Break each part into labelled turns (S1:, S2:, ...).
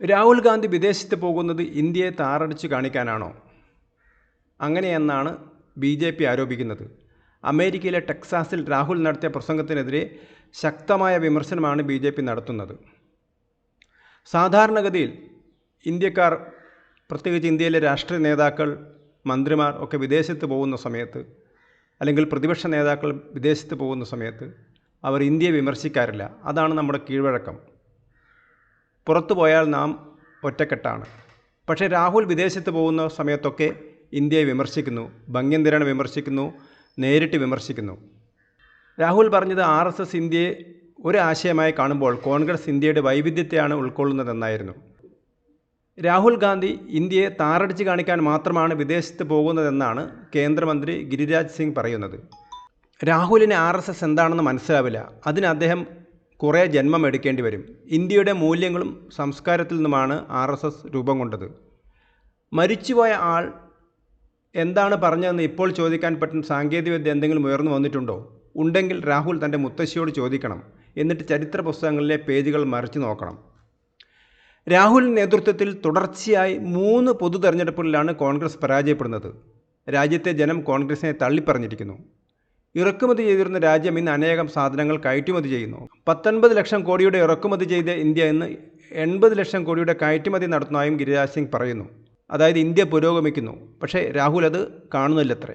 S1: രാഹുൽ ഗാന്ധി വിദേശത്ത് പോകുന്നത് ഇന്ത്യയെ താറടിച്ച് കാണിക്കാനാണോ? അങ്ങനെയെന്നാണ് ബി ജെ പി ആരോപിക്കുന്നത്. അമേരിക്കയിലെ ടെക്സാസിൽ രാഹുൽ നടത്തിയ പ്രസംഗത്തിനെതിരെ ശക്തമായ വിമർശനമാണ് ബി ജെ പി നടത്തുന്നത്. സാധാരണഗതിയിൽ ഇന്ത്യക്കാർ പ്രത്യേകിച്ച് ഇന്ത്യയിലെ രാഷ്ട്രീയ നേതാക്കൾ മന്ത്രിമാർ ഒക്കെ വിദേശത്ത് പോകുന്ന സമയത്ത് അല്ലെങ്കിൽ പ്രതിപക്ഷ നേതാക്കൾ വിദേശത്ത് പോകുന്ന സമയത്ത് അവർ ഇന്ത്യയെ വിമർശിക്കാറില്ല. അതാണ് നമ്മുടെ കീഴ്വഴക്കം. പുറത്തു പോയാൽ നാം ഒറ്റക്കെട്ടാണ്. പക്ഷേ രാഹുൽ വിദേശത്ത് പോകുന്ന സമയത്തൊക്കെ ഇന്ത്യയെ വിമർശിക്കുന്നു ഭംഗ്യന്തിരനെ വിമർശിക്കുന്നു നേരിട്ട് വിമർശിക്കുന്നു. രാഹുൽ പറഞ്ഞത് ആർ എസ് എസ് ഇന്ത്യയെ ഒരു ആശയമായി കാണുമ്പോൾ കോൺഗ്രസ് ഇന്ത്യയുടെ വൈവിധ്യത്തെയാണ് ഉൾക്കൊള്ളുന്നതെന്നായിരുന്നു. രാഹുൽ ഗാന്ധി ഇന്ത്യയെ താറടിച്ച് കാണിക്കാൻ മാത്രമാണ് വിദേശത്ത് പോകുന്നതെന്നാണ് കേന്ദ്രമന്ത്രി ഗിരിരാജ് സിംഗ് പറയുന്നത്. രാഹുലിന് ആർ എസ് എസ് എന്താണെന്ന് മനസ്സിലാവില്ല. അതിന് അദ്ദേഹം കുറേ ജന്മം എടുക്കേണ്ടി വരും. ഇന്ത്യയുടെ മൂല്യങ്ങളും സംസ്കാരത്തിൽ നിന്നുമാണ് ആർ എസ് എസ് രൂപം കൊണ്ടത്. മരിച്ചുപോയ ആൾ എന്താണ് പറഞ്ഞതെന്ന് ഇപ്പോൾ ചോദിക്കാൻ പറ്റുന്ന സാങ്കേതികവിദ്യ എന്തെങ്കിലും ഉയർന്നു വന്നിട്ടുണ്ടോ? ഉണ്ടെങ്കിൽ രാഹുൽ തന്റെ മുത്തശ്ശിയോട് ചോദിക്കണം. എന്നിട്ട് ചരിത്ര പുസ്തകങ്ങളിലെ പേജുകൾ മറിച്ചു നോക്കണം. രാഹുൽ നേതൃത്വത്തിൽ തുടർച്ചയായി മൂന്ന് പൊതു തെരഞ്ഞെടുപ്പുകളിലാണ് കോൺഗ്രസ് പരാജയപ്പെടുന്നത്. രാജ്യത്തെ ജനം കോൺഗ്രസിനെ തള്ളിപ്പറഞ്ഞിരിക്കുന്നു. ഇറക്കുമതി ചെയ്തിരുന്ന രാജ്യം ഇന്ന് അനേകം സാധനങ്ങൾ കയറ്റുമതി ചെയ്യുന്നു. പത്തൊൻപത് ലക്ഷം കോടിയുടെ ഇറക്കുമതി ചെയ്ത ഇന്ത്യ ഇന്ന് എൺപത് ലക്ഷം കോടിയുടെ കയറ്റുമതി നടത്തുന്നതായും ഗിരിരാജ് സിംഗ് പറയുന്നു. അതായത് ഇന്ത്യ പുരോഗമിക്കുന്നു. പക്ഷേ രാഹുൽ അത് കാണുന്നില്ലത്രേ.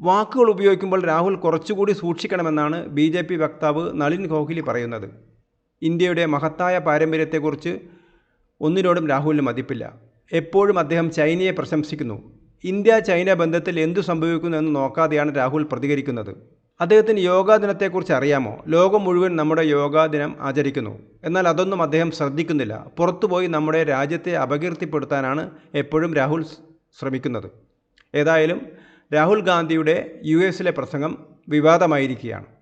S1: വാക്കുകൾ ഉപയോഗിക്കുമ്പോൾ രാഹുൽ കുറച്ചുകൂടി സൂക്ഷിക്കണമെന്നാണ് ബി ജെ പി വക്താവ് നളിൻ കോഹ്ലി പറയുന്നത്. ഇന്ത്യയുടെ മഹത്തായ പാരമ്പര്യത്തെക്കുറിച്ച് ഒന്നിനോടും രാഹുലിന് മതിപ്പില്ല. എപ്പോഴും അദ്ദേഹം ചൈനയെ പ്രശംസിക്കുന്നു. ഇന്ത്യ ചൈന ബന്ധത്തിൽ എന്തു സംഭവിക്കുന്നു എന്ന് നോക്കാതെയാണ് രാഹുൽ പ്രതികരിക്കുന്നത്. അദ്ദേഹത്തിന് യോഗാ ദിനത്തെക്കുറിച്ച് അറിയാമോ? ലോകം മുഴുവൻ നമ്മുടെ യോഗാ ദിനം ആചരിക്കുന്നു. എന്നാൽ അതൊന്നും അദ്ദേഹം ശ്രദ്ധിക്കുന്നില്ല. പുറത്തുപോയി നമ്മുടെ രാജ്യത്തെ അപകീർത്തിപ്പെടുത്താനാണ് എപ്പോഴും രാഹുൽ ശ്രമിക്കുന്നത്. ഏതായാലും രാഹുൽ ഗാന്ധിയുടെ യു എസിലെ പ്രസംഗം വിവാദമായിരിക്കുകയാണ്.